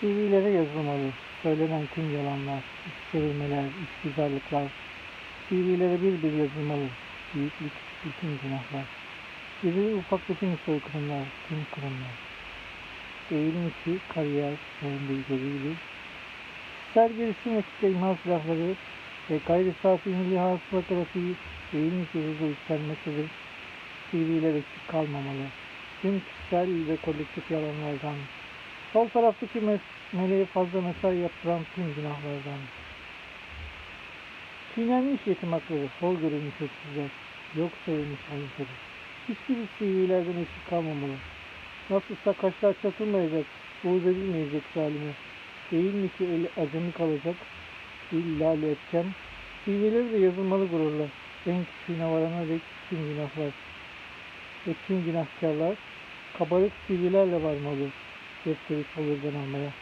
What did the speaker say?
CV'lere yazılmalı. Söylenen tüm yalanlar, iş çevirmeler, iş güzellikler. CV'lere bir bir yazılmalı. Büyüklük, bütün günahlar. İri ufak bütün soykırımlar, tüm kırımlar. Değil mi ki kariyer öndelikleri Kişisel gelişim ve kitle imha silahları ve gayri safi milli hasıla trafiği değil mi ki hızla yükselmektedir. CV'ler kalmamalı. Tüm kişisel ve kolektif yalanlardan. Sol taraftaki mes meleğe fazla mesai yaptıran tüm günahlardan. Çiğnenmiş yetim hakları, hor görülmüş öksüzler, yok sayılmış ayıpları. Hiçbir CV'lerden eksik kalmamalı. Nasılsa kaşlar çatılmayacak, buğz edilmeyecek zalime. Değil mi ki eli acemi kalacak, illa lepken. CV'leri de yazılmalı gururla. En küçüğüne varana dek tüm günahlar. Ve tüm günahkarlar kabarık CV'lerle varmalı scripture is always the number